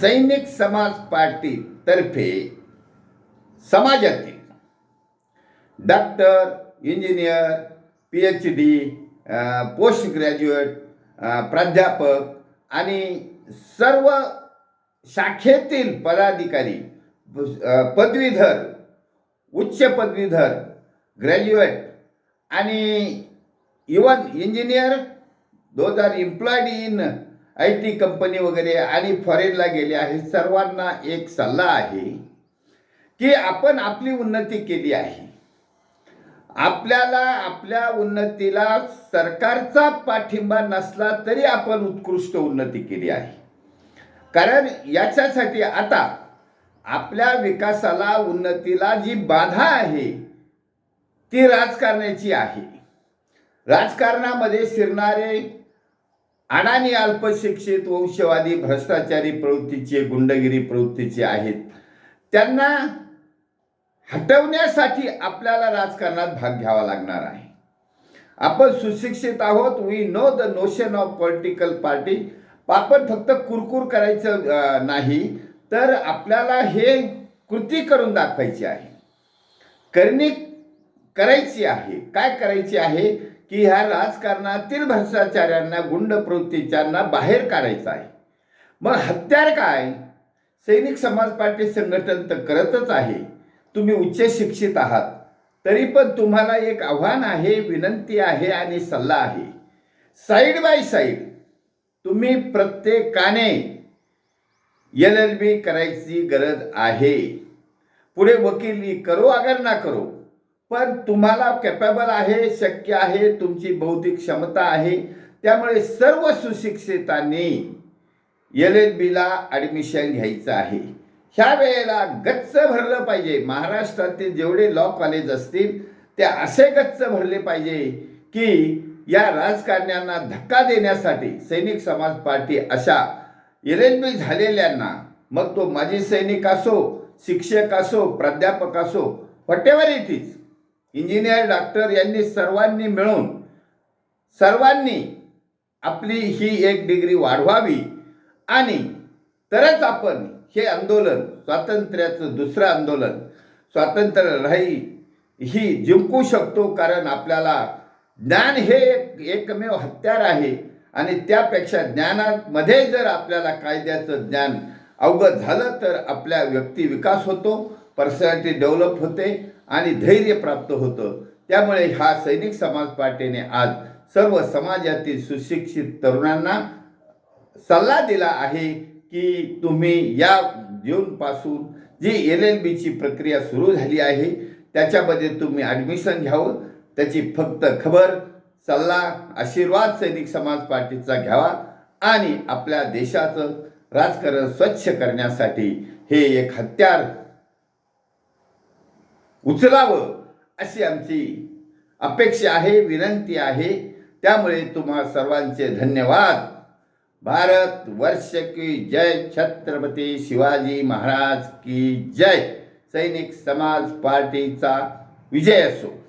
सैनिक समाज पार्टी तर्फे समाजातील doctor engineer P H D post graduate प्राध्यापक आणि सर्व शाखेतील पदाधिकारी पदवीधर उच्च पदवीधर ग्रॅज्युएट आणि even engineer those are employed in I T company वगैरे आणि फॉरेनला गेले आहेत सर्वांना एक सल्ला आहे की आपण आपली उन्नती केली आहे. आपल्याला आपल्या उन्नतीला सरकारचा पाठिंबा नसला तरी आपण उत्कृष्ट उन्नती केली आहे. कारण याच्यासाठी आता आपल्या विकासाला उन्नतीला जी बाधा आहे ती राजकारणाची आहे. राजकारणामध्ये शिरणारे अडाणी अल्पशिक्षित वंशवादी भ्रष्टाचारी प्रवृत्तीचे गुंडगिरी प्रवृत्तीचे आहेत. त्यांना हटवण्यासाठी आपल्याला राजकारणात भाग घ्यावा लागणार आहे. आपण सुशिक्षित आहोत. We know the notion of political party आपण फक्त कुरकुर करायचं नाही तर आपल्याला हे कृती करून दाखवायची आहे. करणी करायची आहे. काय करायची आहे? की ह्या राजकारणातील भ्रष्टाचाऱ्यांना गुंड प्रवृत्तीच्यांना बाहेर काढायचं आहे. मग हत्यार काय? सैनिक समाज पार्टी संघटन तर करतच आहे. तुम्ही उच्च शिक्षित आहात. तरी पण तुम्हाला एक आव्हान आहे विनंती आहे आणि सल्ला आहे. साईड बाय साईड तुम्ही प्रत्येकाने एल एल बी करायची गरज आहे. पुढे वकिली करो अगर ना करो. पण तुम्हाला कॅपेबल आहे शक्य आहे तुमची बौद्धिक क्षमता आहे. त्यामुळे सर्व सुशिक्षितांनी एल एल बीला ॲडमिशन घ्यायचं आहे. ह्या वेळेला गच्च भरलं पाहिजे. महाराष्ट्रातील जेवढे लॉ कॉलेज असतील ते असे गच्च भरले पाहिजे की या राजकारण्यांना धक्का देण्यासाठी सैनिक समाज पार्टी अशा एल एल बी झालेल्यांना मग तो माजी सैनिक असो शिक्षक असो प्राध्यापक असो वटेवर इज इंजिनियर डॉक्टर यांनी सर्वांनी मिळून सर्वांनी आपली ही एक डिग्री वाढवावी आणि तरच आपण हे आंदोलन स्वातंत्र्याचं दुसरं आंदोलन स्वातंत्र्य लढाई ही जिंकू शकतो कारण आपल्याला ज्ञान हे एक एकमेव हत्यार आहे आणि त्यापेक्षा ज्ञानामध्ये जर आपल्याला कायद्याचं ज्ञान अवगत झालं तर आपल्या व्यक्ती विकास होतो. पर्सनॅलिटी डेव्हलप होते आणि धैर्य प्राप्त होतं. त्यामुळे हा सैनिक समाज पार्टीने आज सर्व समाजातील सुशिक्षित तरुणांना सल्ला दिला आहे की तुम्ही या जूनपासून जी एल एल बीची प्रक्रिया सुरू झाली आहे त्याच्यामध्ये तुम्ही ॲडमिशन घ्यावं. त्याची फक्त खबर सल्ला आशीर्वाद सैनिक समाज पार्टीचा घ्यावा आणि आपल्या देशाचं राजकारण स्वच्छ करण्यासाठी हे एक हत्यार उचलावं अशी आमची अपेक्षा आहे विनंती आहे. त्यामुळे तुम्हा सर्वांचे धन्यवाद. भारत वर्ष की जय. छत्रपती शिवाजी महाराज की जय. सैनिक समाज पार्टीचा विजय असो.